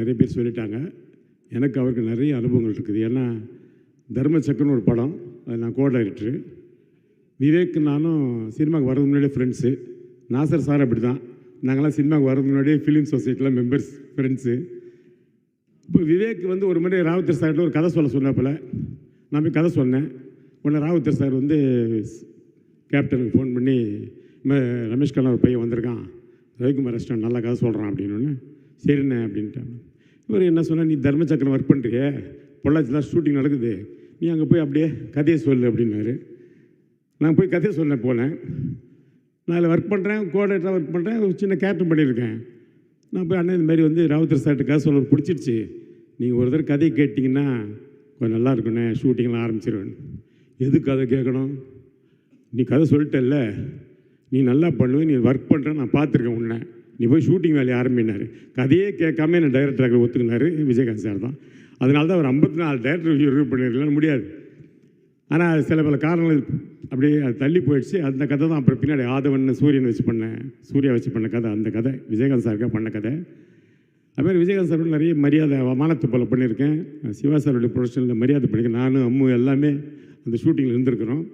நிறைய பேர் சொல்லிட்டாங்க. எனக்கு அவருக்கு நிறைய அனுபவங்கள் இருக்குது. ஏன்னா தர்மசக்கரன் ஒரு படம். அது நான் கோ டைரக்டரு விவேக் நானும் சினிமாவுக்கு வரதுக்கு முன்னாடியே ஃப்ரெண்ட்ஸு நாசர் சார் அப்படி தான் நாங்களாம் சினிமாவுக்கு வரதுக்கு முன்னாடியே ஃபிலிம் சொசைட்டியில் மெம்பர்ஸ் ஃப்ரெண்ட்ஸு இப்போ விவேக் வந்து ஒரு முறை ராவுத்தர் சார்கிட்ட ஒரு கதை சொல்ல சொன்னப்பில் நான் போய் கதை சொன்னேன். உடனே ராவுத்தர் சார் வந்து கேப்டனுக்கு ஃபோன் பண்ணி இந்த ரமேஷ் கண்ணா ஒரு பையன் வந்திருக்கான். ரவிக்குமார் ரெஸ்டாரண்ட் நல்லா கதை சொல்கிறான் அப்படின்னு சரிண்ணே அப்படின்ட்டாங்க. இவர் என்ன சொன்னால் நீ தர்மச்சக்கரம் ஒர்க் பண்ணுறிய பொள்ளாச்சிலாம் ஷூட்டிங் நடக்குது. நீ அங்கே போய் அப்படியே கதையை சொல்லு அப்படின்னாரு. நான் போய் கதையை சொல்ல போனேன். நான் அதில் ஒர்க் பண்ணுறேன் கோஆர்டினேட்டராக ஒர்க் பண்ணுறேன் ஒரு சின்ன கேரக்டர் பண்ணியிருக்கேன். நான் போய் அண்ணன் இந்த மாதிரி வந்து ராவுத்தர் சார்கிட்ட கதை சொல்ல பிடிச்சிருச்சு. நீங்கள் ஒரு தடவை கதையை கேட்டிங்கன்னா கொஞ்சம் நல்லா இருக்குண்ணே ஷூட்டிங்லாம் ஆரம்பிச்சிருவேன். எது கதை கேட்கணும்? நீ கதை சொல்லிட்டல்ல. நீ நல்லா பண்ணுவேன் நீ ஒர்க் பண்ணுற நான் பார்த்துருக்கேன் உன்னை. நீ போய் ஷூட்டிங் வேலையை ஆரம்பினார். கதையே கேட்காம என்ன டைரக்டராக ஒத்துக்கினார் விஜயகாந்த் சார் தான். அதனால தான் அவர் ஐம்பத்தி நாலு டைரக்டர் ரிவ்யூ பண்ணிருக்கலாம் முடியாது. ஆனால் சில பல காரணங்கள் அப்படியே அது தள்ளி போயிடுச்சு. அந்த கதை தான் அப்புறம் பின்னாடி ஆதவன் சூரியன் வச்சு பண்ணேன் சூர்யா வச்சு பண்ண கதை அந்த கதை விஜயகாந்த் சாருக்காக பண்ண கதை. அதுமாதிரி விஜயகாந்த் சார் நிறைய மரியாதை வானத்து போல பண்ணியிருக்கேன். சிவா சாருடைய ப்ரொடக்ஷனில் மரியாதை பண்ணியிருக்கேன். நானும் அம்மு எல்லாமே அந்த ஷூட்டிங்கில் இருந்திருக்கிறோம்.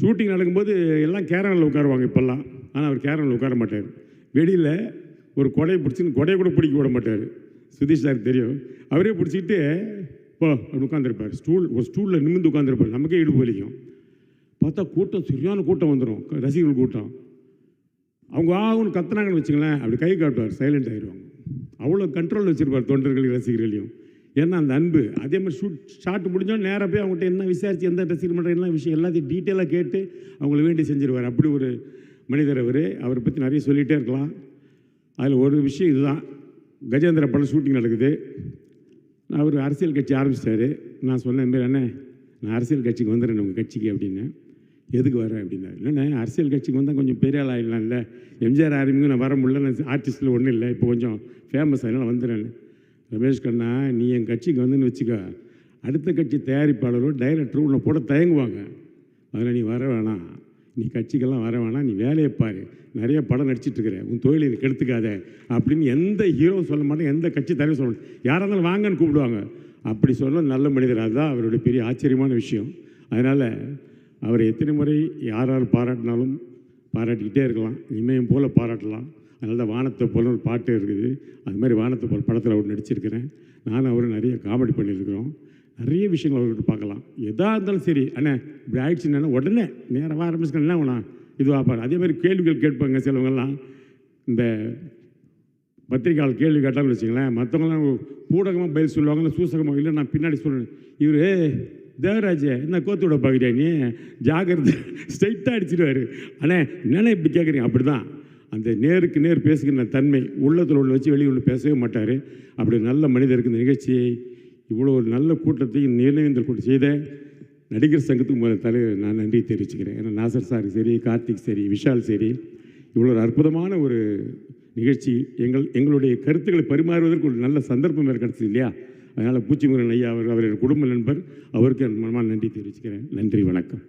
ஷூட்டிங் நடக்கும்போது எல்லாம் கேரனில் உட்காருவாங்க இப்போல்லாம். ஆனால் அவர் கேரனில் உட்கார மாட்டார். வெளியில் ஒரு கொடையை பிடிச்சின்னு கொடையை கூட பிடிக்க விட மாட்டார். சுதீஷ் சார் தெரியும். அவரே பிடிச்சிக்கிட்டு போ அப்படி உட்காந்துருப்பார் ஸ்டூல் ஒரு ஸ்டூலில் நிமிர்ந்து உட்காந்துருப்பார் நமக்கே இடுப்பு வலிக்கும். பார்த்தா கூட்டம் சரியான கூட்டம் வந்துடும் ரசிகர்கள் கூட்டம். அவங்க ஆகும்னு கத்துனாங்கன்னு வச்சுங்களேன் அப்படி கை காட்டுவார். சைலண்ட் ஆகிடுவாங்க அவ்வளோ கண்ட்ரோல் வச்சுருப்பார் தொண்டர்களையும் ரசிகர்களையும். ஏன்னா அந்த அன்பு அதே மாதிரி ஷூட் ஷாட் முடிஞ்சோம் நேராக போய் அவங்ககிட்ட என்ன விசாரித்து எந்த ரசிகர் பண்ணுற என்ன விஷயம் எல்லாத்தையும் டீட்டெயிலாக கேட்டு அவங்கள வேண்டி செஞ்சிருவார். அப்படி ஒரு மனிதர் அவர். அவரை பற்றி நிறைய சொல்லிகிட்டே இருக்கலாம். அதில் ஒரு விஷயம் இதுதான். கஜேந்திர படம் ஷூட்டிங் நடக்குது. அவர் அரசியல் கட்சி ஆரம்பிச்சிட்டாரு. நான் சொன்னேன் மாரி அண்ணே நான் அரசியல் கட்சிக்கு வந்துடுறேன் உங்கள் கட்சிக்கு அப்படின்னு. எதுக்கு வரேன் அப்படின்னாரு இல்லைண்ணே அரசியல் கட்சிக்கு வந்தால் கொஞ்சம் பெரிய ஆள் இல்லை. எம்ஜிஆர் ஆரம்பிங்க நான் வர முடியல நான் ஆர்டிஸ்ட்டில் ஒன்றும் இல்லை. இப்போ கொஞ்சம் ஃபேமஸ் அதனால் வந்துடுறேன் ரமேஷ் கண்ணா நீ என் கட்சிக்கு வந்துன்னு வச்சுக்க. அடுத்த கட்சி தயாரிப்பாளரோ டைரக்டரும் உன்னை போட தயங்குவாங்க. அதில் நீ வர வேணாம். நீ கட்சிக்கெல்லாம் வர வேணாம் நீ வேலையை பாரு. நிறைய படம் நடிச்சிட்ருக்கிற உன் தொழிலை நீ கெடுத்துக்காத அப்படின்னு எந்த ஹீரோவும் சொல்ல மாட்டேன் எந்த கட்சி தலைவர் சொல்ல மாட்டேன் யாராக இருந்தாலும் வாங்கன்னு கூப்பிடுவாங்க. அப்படி சொல்ல நல்ல மனிதர் அதுதான் அவருடைய பெரிய ஆச்சரியமான விஷயம். அதனால் அவரை எத்தனை முறை யார் யார் பாராட்டினாலும் பாராட்டிக்கிட்டே இருக்கலாம். இமயம் போல் பாராட்டலாம். அதனால தான் வானத்தை போல ஒரு பாட்டு இருக்குது. அது மாதிரி வானத்தை போல் படத்தில் அவர் நடிச்சிருக்கிறேன் நானும் அவரும் நிறைய காமெடி பண்ணியிருக்கிறோம். நிறைய விஷயங்கள் அவர்கிட்ட பார்க்கலாம். எதாக இருந்தாலும் சரி அண்ணே இப்படி ஆயிடுச்சுன்னா உடனே நேரமாக ஆரம்பிச்சுக்கணும் என்ன வேணாம் இதுவாக பாரு. அதே மாதிரி கேள்விகள் கேட்பாங்க சிலவங்கள்லாம். இந்த பத்திரிக்கையாளர் கேள்வி கேட்டாலும் வச்சுங்களேன் மற்றவங்களாம் பூடகமாக பதில் சொல்லுவாங்க இல்லை சூசகமாக இல்லை நான் பின்னாடி சொல்கிறேன் இவர் தேவராஜ என்ன கோத்து விட பார்க்குறியா நீ? ஜாகிரதை ஸ்ட்ரைட்டாக அடிச்சிடுவார். அண்ணே என்னென்ன இப்படி கேட்குறீங்க? அப்படி தான் அந்த நேருக்கு நேர் பேசுகிற தன்மை உள்ளத்தில் உள்ள வச்சு வெளியே உள்ள பேசவே மாட்டார். அப்படி நல்ல மனிதருக்கு இந்த நிகழ்ச்சியை இவ்வளோ ஒரு நல்ல கூட்டத்தையும் நினைவேந்தல் கூட்டம் செய்த நடிகர் சங்கத்துக்கு முதல் தலைவர் நான் நன்றி தெரிவிச்சுக்கிறேன். ஏன்னா நாசர் சார் சரி கார்த்திக் சரி விஷால் சரி இவ்வளோ ஒரு அற்புதமான ஒரு நிகழ்ச்சி. எங்கள் எங்களுடைய கருத்துக்களை பரிமாறுவதற்கு ஒரு நல்ல சந்தர்ப்பம் வேறு கிடச்சிது இல்லையா? அதனால் பூச்சிமுருகன் ஐயா அவர் அவருடைய குடும்ப நண்பர் அவருக்கு மனமான நன்றி தெரிவிச்சுக்கிறேன். நன்றி வணக்கம்.